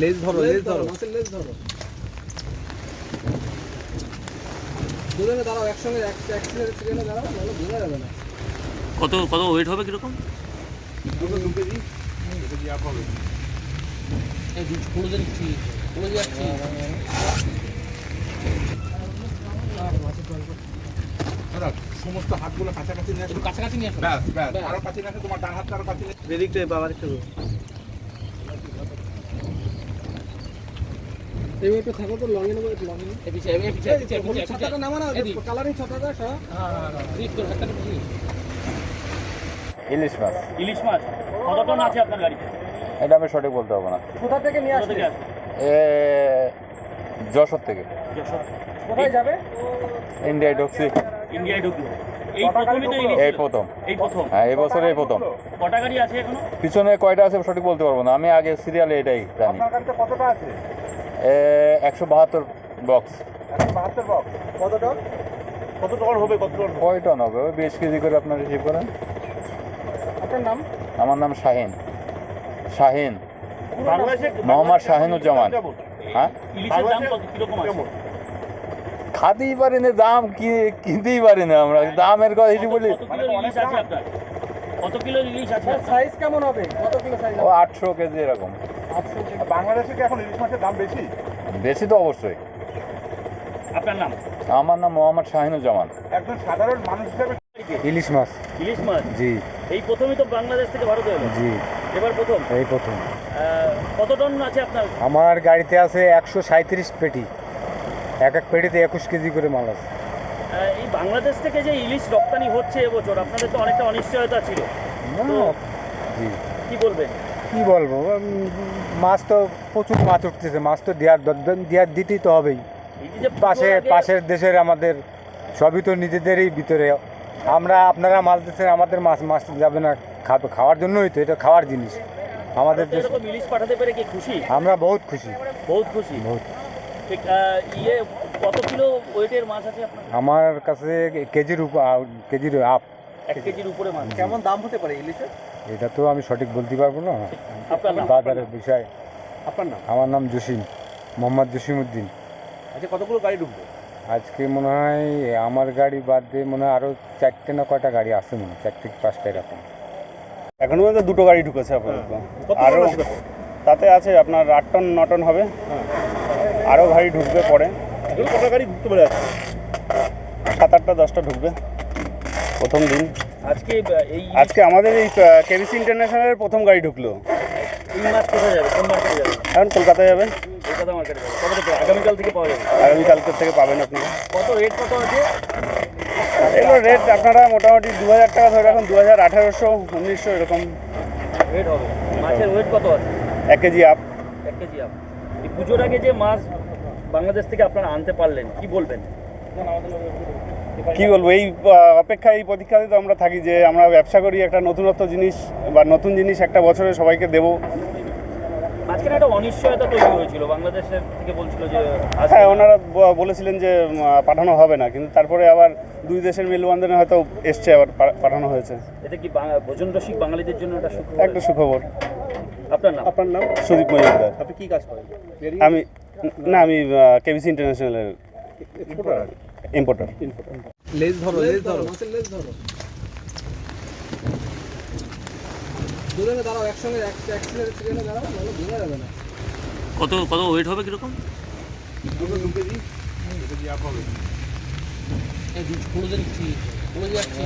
লেজ ধরো লেজ ধরো মাছের লেজ ধরো। দুজনে দাঁড়াও একসঙ্গে এক অ্যাক্সিডেন্ট সেকেন্ডে দাঁড়াও নাহলে বোঝা যাবে না। কত কত ওয়েট হবে কীরকম? এই দুধ পুরো যাচ্ছি পুরো যাচ্ছি দাদা, সমস্ত হাতগুলো কাছাকাছি নিয়ে কাছাকাছি নিয়ে ব্যাস ব্যাস। আরও কাছে নিয়ে তোমার ডান হাতটা আরও কাছে নিয়ে এদিকটা বাবার একটু এবার একটু থাকো তো পিছে পিছে পিছে ছাতাটা নামা না কালারিং ছাতাটা সব। রিক তোর হাতটা পিছে ইলিশ মাছ। ইলিশ মাছ? কত টন আছে আপনার গাড়িতে? এটা আমি সঠিক বলতে পারব না। কোথা থেকে নিয়ে কোথা আসবে থেকে এ যশোর থেকে। কোথায় যাবে? ইন্ডিয়ায় ঢুকছি। ইন্ডিয়ায় ঢুকলো। এই। প্রথম হ্যাঁ এই বছর এই প্রথম। কটা গাড়ি আছে এখনও? পিছনে কয়টা আছে সঠিক বলতে পারব না। আমি আগে সিরিয়ালে এটাই জানি। আপনার গাড়িতে কতটা আছে? এ একশো বাহাত্তর বক্স একশো বাহাত্তর বক্স কত টন কত টন হবে কত টন কয় টন হবে? বিশ কেজি করে আপনার রিসিভ করেন। নাম? আমার নাম শাহিন। শাহিন। মোহাম্মদ শাহিনুজ্জামান। হ্যাঁ ইলিশের দাম কত কীরকম আছে খাতেই পারি না দাম কি কিনতেই পারি না আমরা। দামের কথা হিসেবে বলি। কত কিলো ইলিশ আছে? আপনার কত কিলো ইলিশ আছে আপনার? সাইজ কেমন হবে কত কিলো সাইজ ও আটশো কেজি এরকম। বাংলাদেশে কি এখন ইলিশ মাছের দাম বেশি? বেশি তো অবশ্যই। আপনার নাম? আমার নাম মোহাম্মদ শাহিনুজ্জামান। একজন সাধারণ মানুষ হিসেবে ইলিশ মাছ। ইলিশ মাছ? জি। এই প্রথমই তো বাংলাদেশ থেকে ভারতে এলো? জি। এবার প্রথম? এই প্রথম। কত টন আছে আপনার? আমার গাড়িতে আছে একশো সাঁত্রিশ পেটি। এক এক পেটিতে একুশ কেজি করে মাল আছে। এই বাংলাদেশ থেকে যে ইলিশ রপ্তানি হচ্ছে এবছর আপনাদের তো অনেকটা অনিশ্চয়তা ছিল। জি। কি বলবেন? কি বলব? মাছ তো প্রচুর মাছ উঠতেছে মাছ তো দেওয়ার দেওয়ার দিতেই তো হবেই। পাশে পাশের দেশের আমাদের সবই তো নিজেদেরই ভিতরে। আমরা আপনারা মাছ দিচ্ছেন আমাদের মাছ মাছ যাবে না খাবে খাওয়ার জন্যই তো এটা খাওয়ার জিনিস। আমাদের আমরা বহুত খুশি। বহুত খুশি। বহুত। ইয়ে কত কিলো ওয়েটের মাছ আছে আপনার? আমার কাছে কেজির উপ কেজির আপ। এক কেজির উপরে মাছ। কেমন দাম হতে পারে ইলিশের? এটা তো আমি সঠিক বলতে পারব না। আপনার নাম? বাজারের বিষয়। আপনার নাম? আমার নাম জসিম মোহাম্মদ জসিম উদ্দিন আচ্ছা কতগুলো গাড়ি ঢুকবে? আজকে মনে হয় আমার গাড়ি বাদ দিয়ে মনে হয় আরও চারটে না কয়টা গাড়ি আছে মনে হয় চারটে পাঁচটা এরকম। এখন পর্যন্ত দুটো গাড়ি ঢুকেছে আপাতত। আরও তাতে আছে আপনার আট টন ন টন হবে। আরও গাড়ি ঢুকবে পরে। কত গাড়ি ঢুকতে পারে সাত আটটা দশটা ঢুকবে প্রথম দিন। আজকে এই আজকে আমাদের এই কেবিসি ইন্টারন্যাশনালের প্রথম গাড়ি ঢুকলো। এই মাছ কোথায় যাবে? কোন মার্কেটে যাবে? এখন কলকাতায় যাবে। কলকাতা মার্কেটে যাবে। কবে থেকে? আগামীকাল থেকে পাওয়া যাবে? আগামীকালকের থেকে পাবেন আপনারা কত রেট কত আছে? এগুলো রেট আপনারা মোটামুটি দু হাজার টাকা ধরে রাখুন। দু হাজার আঠারোশো উনিশশো এরকম। রেট হবে। মাছের ওয়েট কত আছে? এক কেজি আপ এক কেজি আপ পুজোর আগে যে মাছ বাংলাদেশ থেকে আপনারা আনতে পারলেন কি বলবেন? কি বলব? এই আহ, অপেক্ষা এই প্রতীক্ষাতে তো আমরা থাকি যে আমরা ব্যবসা করি একটা নতুনত্ব জিনিস বা নতুন জিনিস একটা বছরে সবাইকে দেবো। মাঝখানে একটা অনিশ্চয়তা তৈরি হয়েছিল বাংলাদেশের থেকে বলছিল যে হ্যাঁ ওনারা বলেছিলেন যে পাঠানো হবে না কিন্তু তারপরে আবার দুই দেশের মেলবন্ধনে হয়তো এসছে আবার পাঠানো হয়েছে। এতে কি ভোজন রসিক বাঙালিদের জন্য একটা সুখ একটা সুখবর। আপনার নাম? আপনার নাম? সুদীপ মজুমদার। আপনি কি কাজ করেন? আমি না আমি কেবিসি ইন্টারন্যাশনালের ইম্পোর্টার লেজ ধরো লেজ ধরো। মাছের লেজ ধরো। দুজনে দাঁড়াও একসঙ্গে এক অ্যাক্সিডেন্ট সেকেন্ডে দাঁড়াও নাহলে বোঝা যাবে না। কত কত ওয়েট হবে কীরকম? এই দুধ পুরো যাচ্ছি পুরো যাচ্ছি